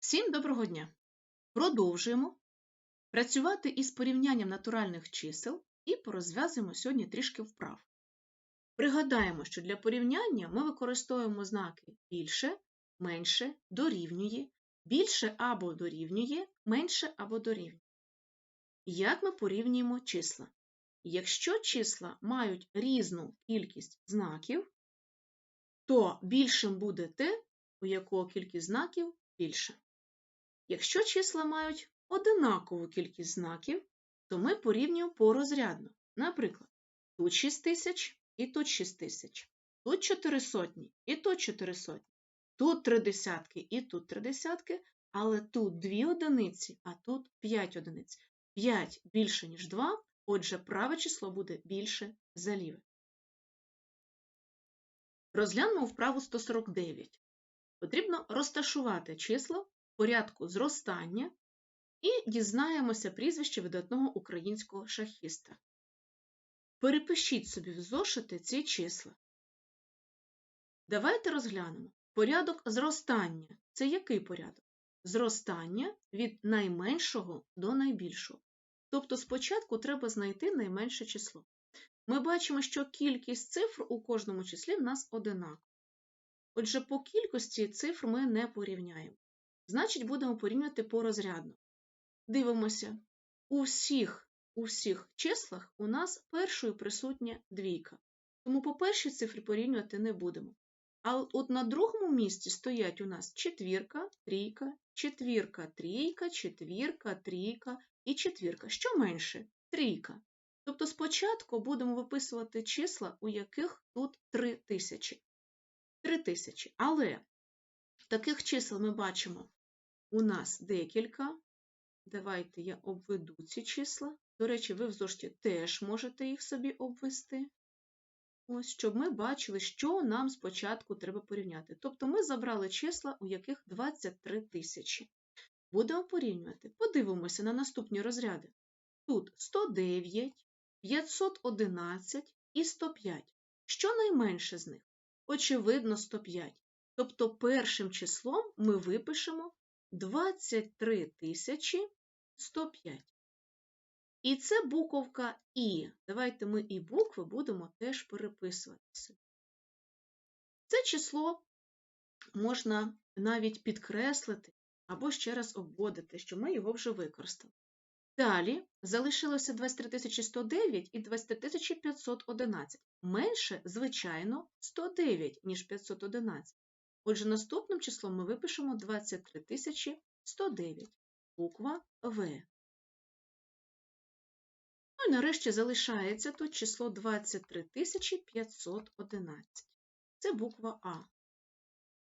Всім доброго дня! Продовжуємо працювати із порівнянням натуральних чисел і порозв'язуємо сьогодні трішки вправ. Пригадаємо, що для порівняння ми використовуємо знаки більше, менше, дорівнює, більше або дорівнює, менше або дорівнює. Як ми порівнюємо числа? Якщо числа мають різну кількість знаків, то більшим буде те, у якого кількість знаків більше. Якщо числа мають одинакову кількість знаків, то ми порівнюємо порозрядно. Наприклад, тут 6 тисяч і тут 6 тисяч, тут 4 сотні і тут 4 сотні, тут 3 десятки і тут 3 десятки, але тут 2 одиниці, а тут 5 одиниць. 5 більше, ніж 2, отже, праве число буде більше за ліве. Розглянемо вправу 149. Потрібно розташувати числа порядку зростання і дізнаємося прізвище видатного українського шахіста. Перепишіть собі в зошити ці числа. Давайте розглянемо. Порядок зростання. Це який порядок? Зростання від найменшого до найбільшого. Тобто спочатку треба знайти найменше число. Ми бачимо, що кількість цифр у кожному числі в нас одинакова. Отже, по кількості цифр ми не порівняємо. Значить, будемо порівнювати порозрядно. Дивимося, у всіх, у всіх числах у нас першою присутня двійка. Тому по першій цифрі порівнювати не будемо. А от на другому місці стоять у нас четвірка, трійка, четвірка, трійка, четвірка, трійка і четвірка. Що менше? Трійка. Тобто спочатку будемо виписувати числа, у яких тут 3 тисячі. 3 тисячі. Але таких чисел ми бачимо у нас декілька. Давайте я обведу ці числа. До речі, ви в зошиті теж можете їх собі обвести. Ось, щоб ми бачили, що нам спочатку треба порівняти. Тобто ми забрали числа, у яких 23 тисячі. Будемо порівнювати. Подивимося на наступні розряди. Тут 109, 511 і 105. Що найменше з них? Очевидно, 105. Тобто першим числом ми випишемо 23 тисячі 105. І це буковка І. Давайте ми і букви будемо теж переписувати собі. Це число можна навіть підкреслити або ще раз обводити, що ми його вже використали. Далі залишилося 23 109 і 23 511. Менше, звичайно, 109, ніж 511. Отже, наступним числом ми випишемо 23 109, буква В. Ну і нарешті залишається тут число 23 511. Це буква А.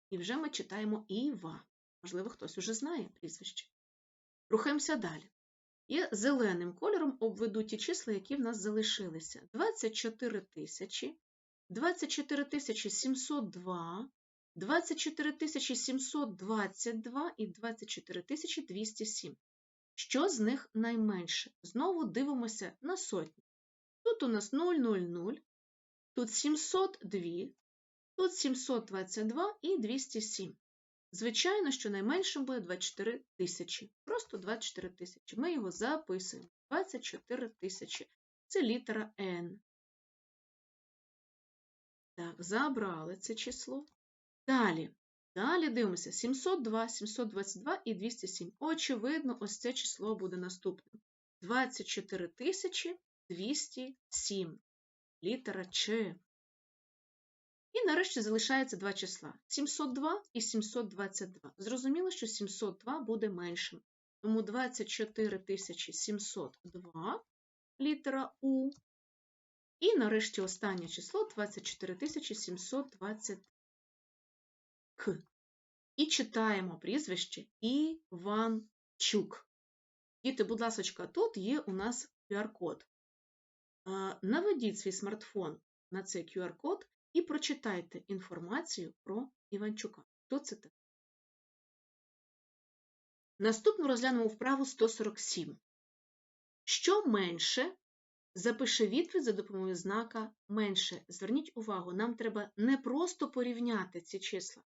І вже ми читаємо Іва. Можливо, хтось уже знає прізвище. Рухаємося далі. І зеленим кольором обведу ті числа, які в нас залишилися. 24 тисячі, 24 тисячі 702, 24 722 і 24 207. Що з них найменше? Знову дивимося на сотні. Тут у нас 000, тут 702, тут 722 і 207. Звичайно, що найменшим буде 24 тисячі. Просто 24 тисячі. Ми його записуємо. 24 тисячі. Це літера N. Так, забрали це число. Далі. Далі дивимося: 702, 722 і 207. Очевидно, ось це число буде наступним. 24 207. Літера Ч. І нарешті залишається два числа 702 і 722. Зрозуміло, що 702 буде меншим. Тому 24 702 літера У. І нарешті останнє число 24 720 К. І читаємо прізвище Іванчук. Діти, будь ласка, тут є у нас QR-код. Наведіть свій смартфон на цей QR-код і прочитайте інформацію про Іванчука. Хто це так? Наступну розглянемо вправу 147. Що менше, запиши відповідь за допомогою знака менше. Зверніть увагу, нам треба не просто порівняти ці числа,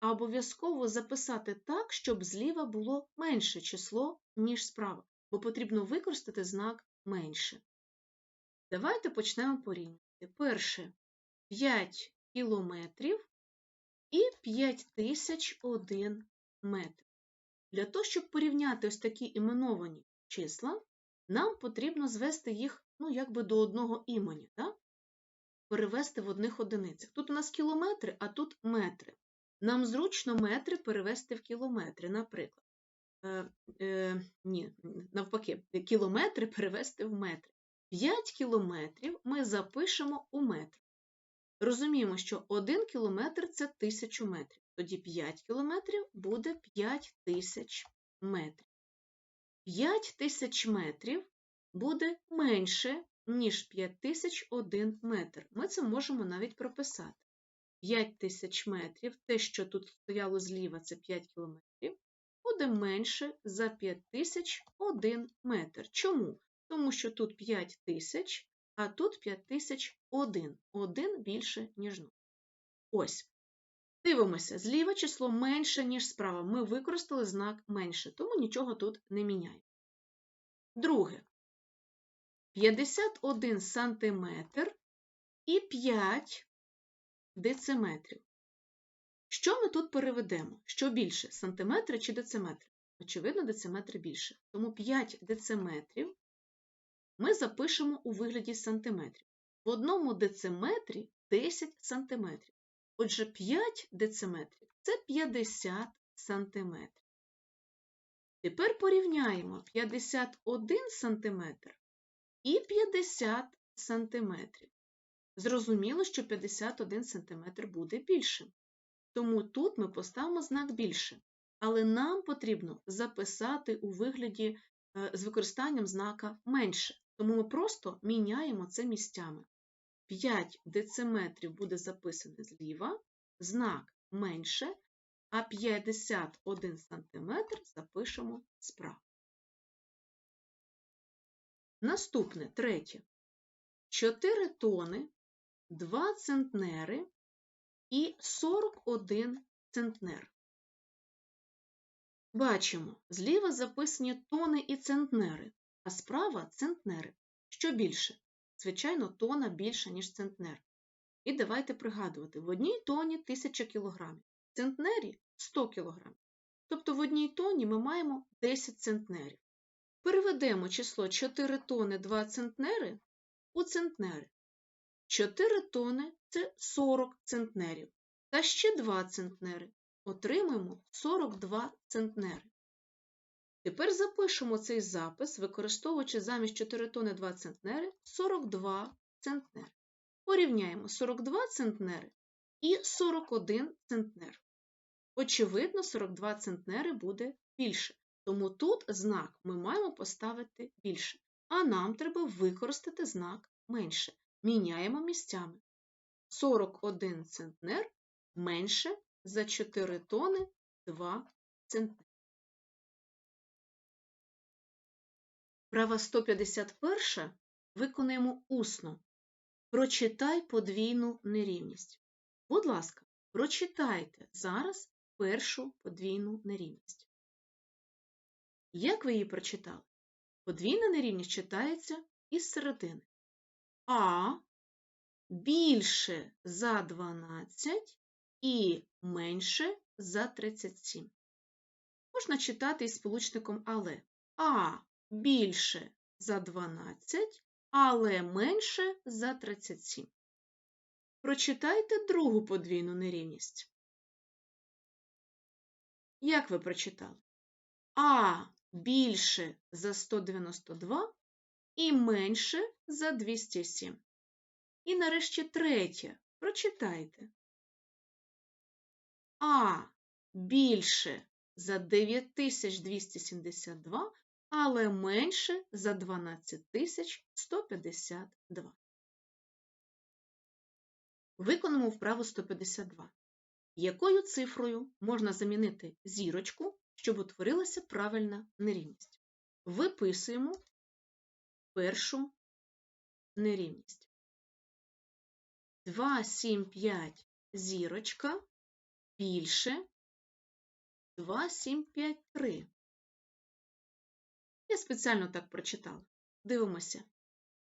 а обов'язково записати так, щоб зліва було менше число, ніж справа, бо потрібно використати знак менше. Давайте почнемо порівнювати. Перше 5 кілометрів і 5001 метр. Для того, щоб порівняти ось такі іменовані числа, нам потрібно звести їх ну, якби до одного імені, да? перевести в одних одиницях. Тут у нас кілометри, а тут метри. Нам зручно метри перевести в кілометри, наприклад. Е, е, Ні, навпаки, кілометри перевести в метри. 5 кілометрів ми запишемо у метр. Розуміємо, що 1 кілометр це 1000 метрів. Тоді 5 кілометрів буде 5000 метрів. 5000 метрів буде менше, ніж 5001 метр. Ми це можемо навіть прописати. 5000 метрів, те, що тут стояло зліва, це 5 кілометрів, буде менше за 5001 метр. Чому? Тому що тут 5000, а тут 5001. Один більше, ніж 0. Ось. Дивимося, зліва число менше, ніж справа. Ми використали знак менше, тому нічого тут не міняємо. Друге. 51 сантиметр і 5 дециметрів. Що ми тут переведемо? Що більше? Сантиметри чи дециметри? Очевидно, дециметри більше. Тому 5 дециметрів ми запишемо у вигляді сантиметрів. В одному дециметрі 10 сантиметрів. Отже, 5 дециметрів це 50 сантиметрів. Тепер порівняємо 51 сантиметр і 50 сантиметрів. Зрозуміло, що 51 сантиметр буде більшим. Тому тут ми поставимо знак більше. Але нам потрібно записати у вигляді е, з використанням знака менше. Тому ми просто міняємо це місцями. 5 дециметрів буде записане зліва, знак менше, а 51 см запишемо справа. Наступне третє. 4 тони, 2 центнери і 41 центнер. Бачимо, зліва записані тони і центнери, а справа центнери. Що більше? Звичайно, тона більша, ніж центнер. І давайте пригадувати, в одній тоні 1000 кг, в центнері 100 кг. Тобто в одній тоні ми маємо 10 центнерів. Переведемо число 4 тони 2 центнери у центнери. 4 тони це 40 центнерів. Та ще 2 центнери. Отримаємо 42 центнери. Тепер запишемо цей запис, використовуючи замість 4 тони 2 центнери 42 центнери. Порівняємо 42 центнери і 41 центнер. Очевидно, 42 центнери буде більше, тому тут знак ми маємо поставити більше, а нам треба використати знак менше. Міняємо місцями. 41 центнер менше за 4 тони 2 центнери. Права 151 виконуємо усно. Прочитай подвійну нерівність. Будь ласка, прочитайте зараз першу подвійну нерівність. Як ви її прочитали? Подвійна нерівність читається із середини. А більше за 12 і менше за 37. Можна читати із сполучником але. А більше за 12, але менше за 37. Прочитайте другу подвійну нерівність. Як ви прочитали? А більше за 192 і менше за 207. І нарешті третє. Прочитайте. А більше за 9272 але менше за 12152. Виконуємо вправу 152. Якою цифрою можна замінити зірочку, щоб утворилася правильна нерівність? Виписуємо першу нерівність. 2, 7, 5 зірочка більше 2, 7, 5, 3. Я спеціально так прочитала. Дивимося.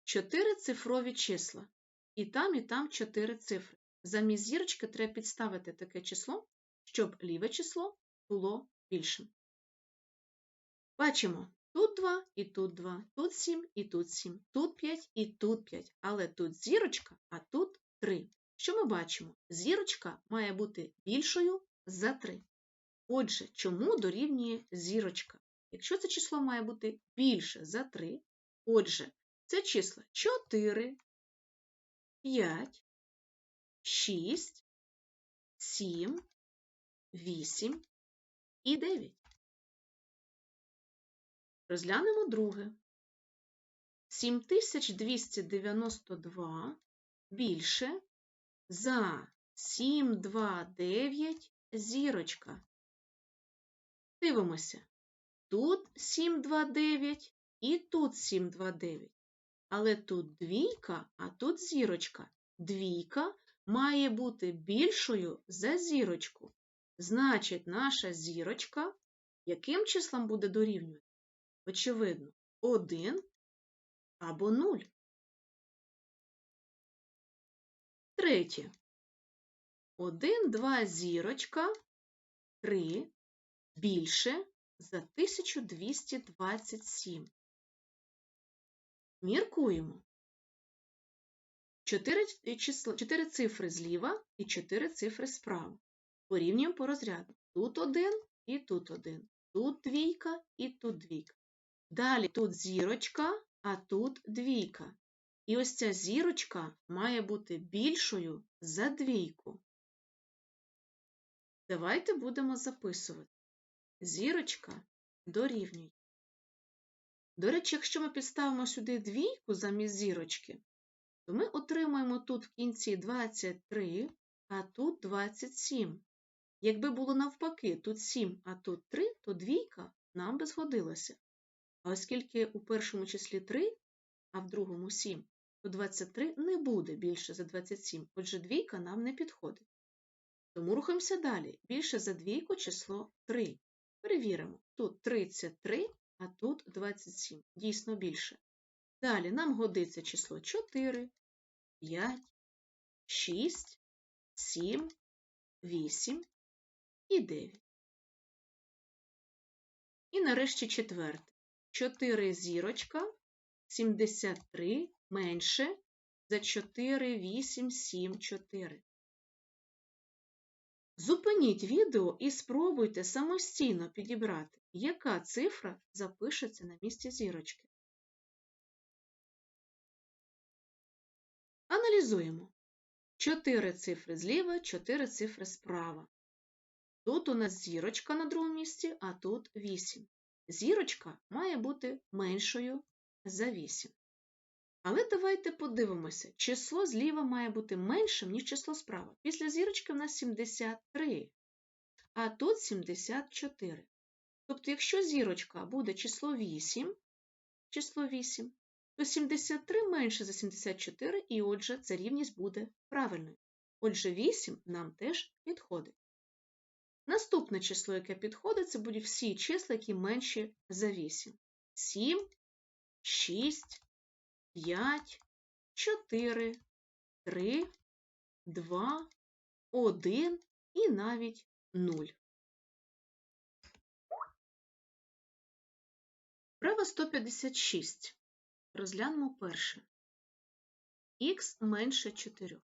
Чотири цифрові числа. І там, і там чотири цифри. Замість зірочки треба підставити таке число, щоб ліве число було більшим. Бачимо, тут 2 і тут 2, тут 7 і тут 7, тут 5 і тут 5, але тут зірочка, а тут 3. Що ми бачимо? Зірочка має бути більшою за 3. Отже, чому дорівнює зірочка? Якщо це число має бути більше за 3, отже, це числа 4, 5, 6, 7, 8 і 9. Розглянемо друге. 7292 більше за 729 зірочка. Дивимося. Тут 729 і тут 729. Але тут двійка, а тут зірочка. Двійка має бути більшою за зірочку. Значить, наша зірочка яким числом буде дорівнювати? Очевидно, 1 або 0. Третє. 1, 2 зірочка, 3 більше за 1227. Міркуємо. 4, числа, 4 цифри зліва і 4 цифри справа. Порівнюємо по розряду. Тут 1 і тут 1. Тут двійка і тут двійка. Далі тут зірочка, а тут двійка. І ось ця зірочка має бути більшою за двійку. Давайте будемо записувати. Зірочка дорівнює. До речі, якщо ми підставимо сюди двійку замість зірочки, то ми отримаємо тут в кінці 23, а тут 27. Якби було навпаки, тут 7, а тут 3, то двійка нам би згодилася. А оскільки у першому числі 3, а в другому 7, то 23 не буде більше за 27, отже, двійка нам не підходить. Тому рухаємося далі. Більше за двійку число 3. Перевіримо. Тут 33, а тут 27. Дійсно більше. Далі нам годиться число 4, 5, 6, 7, 8 і 9. І нарешті четверте. 4 зірочка, 73 менше за 4, 8, 7, 4. Зупиніть відео і спробуйте самостійно підібрати, яка цифра запишеться на місці зірочки. Аналізуємо. 4 цифри зліва, 4 цифри справа. Тут у нас зірочка на другому місці, а тут 8. Зірочка має бути меншою за 8. Але давайте подивимося, число зліва має бути меншим, ніж число справа. Після зірочки в нас 73, а тут 74. Тобто, якщо зірочка буде число 8, число 8, то 73 менше за 74, і отже, ця рівність буде правильною. Отже, 8 нам теж підходить. Наступне число, яке підходить, це будуть всі числа, які менші за 8. 7, 6, 5, 4, 3, 2, 1 і навіть 0. Право 156. Розглянемо перше. Х менше 4.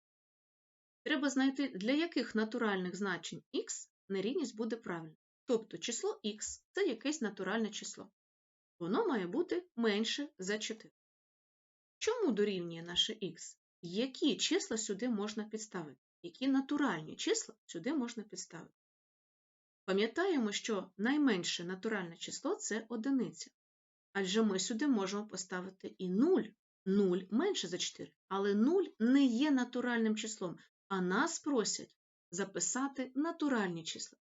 Треба знайти, для яких натуральних значень х нерівність буде правильна. Тобто число х це якесь натуральне число. Воно має бути менше за 4. Чому дорівнює наше х? Які числа сюди можна підставити? Які натуральні числа сюди можна підставити? Пам'ятаємо, що найменше натуральне число це одиниця. Адже ми сюди можемо поставити і 0. 0 менше за 4. Але 0 не є натуральним числом, а нас просять записати натуральні числа.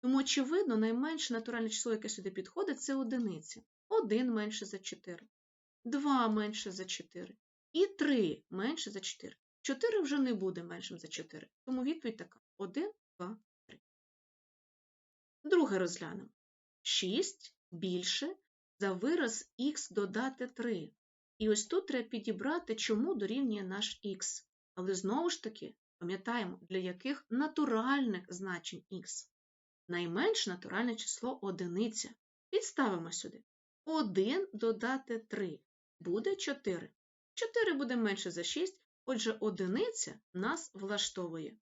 Тому, очевидно, найменше натуральне число, яке сюди підходить, це одиниця. 1 менше за 4, 2 менше за 4 і 3 менше за 4. 4 вже не буде меншим за 4. Тому відповідь така: 1, 2, 3. Друге розглянемо. 6 більше за вираз х додати 3. І ось тут треба підібрати, чому дорівнює наш х. Але знову ж таки, пам'ятаємо, для яких натуральних значень х. Найменш натуральне число одиниця. Підставимо сюди. 1 додати 3 буде 4. 4 буде менше за 6, отже, одиниця нас влаштовує.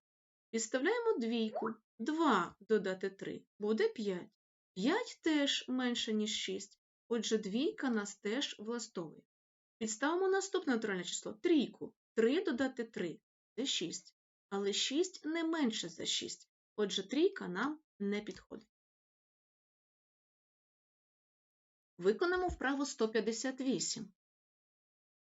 Підставляємо двійку. 2 додати 3 буде 5. 5 теж менше, ніж 6, отже, двійка нас теж влаштовує. Підставимо наступне натуральне число трійку. 3 додати 3 це 6. Але 6 не менше за 6, отже, трійка нам не підходить. Виконаємо вправу 158.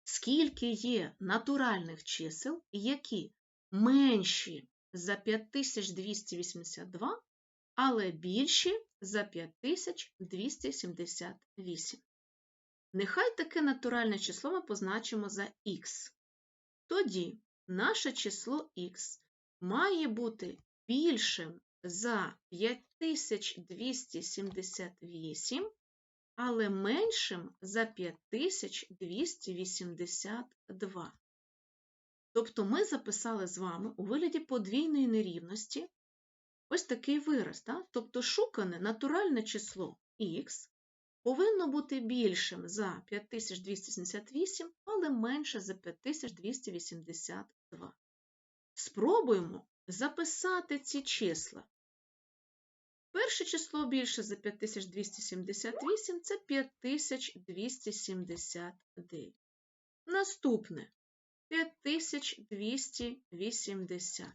Скільки є натуральних чисел, які менші за 5282, але більші за 5278? Нехай таке натуральне число ми позначимо за х. Тоді наше число х має бути більшим за 5278, але меншим за 5282. Тобто ми записали з вами у вигляді подвійної нерівності ось такий вираз. Так? Тобто шукане натуральне число х повинно бути більшим за 5278, але менше за 5282. Спробуємо записати ці числа. Перше число більше за 5278 це 5279. Наступне 5280.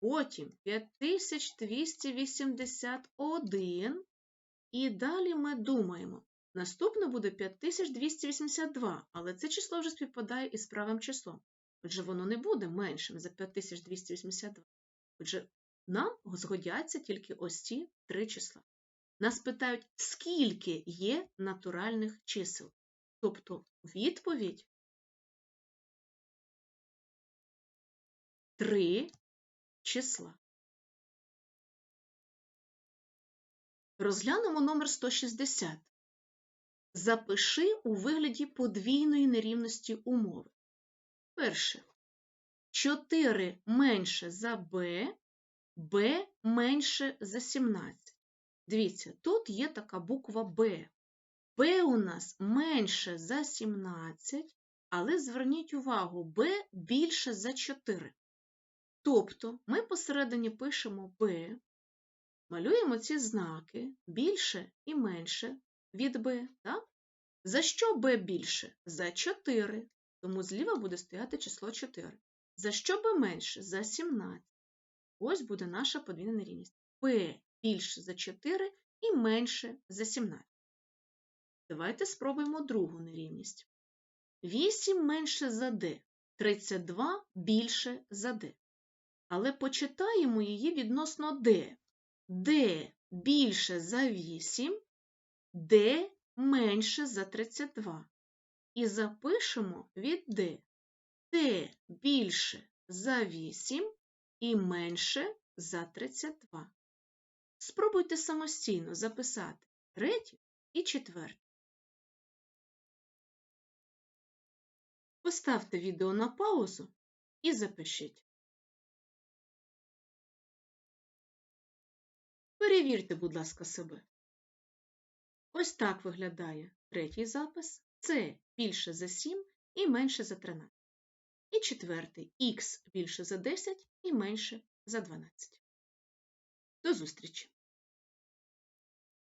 Потім 5281. І далі ми думаємо. Наступне буде 5282, але це число вже співпадає із правим числом. Отже, воно не буде меншим за 5282. Отже, нам згодяться тільки ось ці три числа. Нас питають, скільки є натуральних чисел. Тобто відповідь три числа. Розглянемо номер 160. Запиши у вигляді подвійної нерівності умови. Перше. 4 менше за b, b менше за 17. Дивіться, тут є така буква b. b у нас менше за 17, але зверніть увагу, b більше за 4. Тобто ми посередині пишемо b, малюємо ці знаки більше і менше від b. Так? За що b більше? За 4. Тому зліва буде стояти число 4. За що b менше? За 17. Ось буде наша подвійна нерівність. b більше за 4 і менше за 17. Давайте спробуємо другу нерівність. 8 менше за d, 32 більше за d. Але почитаємо її відносно d. d більше за 8, d менше за 32. І запишемо від d. d більше за 8 і менше за 32. Спробуйте самостійно записати третє і четверте. Поставте відео на паузу і запишіть. Перевірте, будь ласка, себе. Ось так виглядає третій запис. Це більше за 7 і менше за 13. І четвертий х більше за 10 і менше за 12. До зустрічі!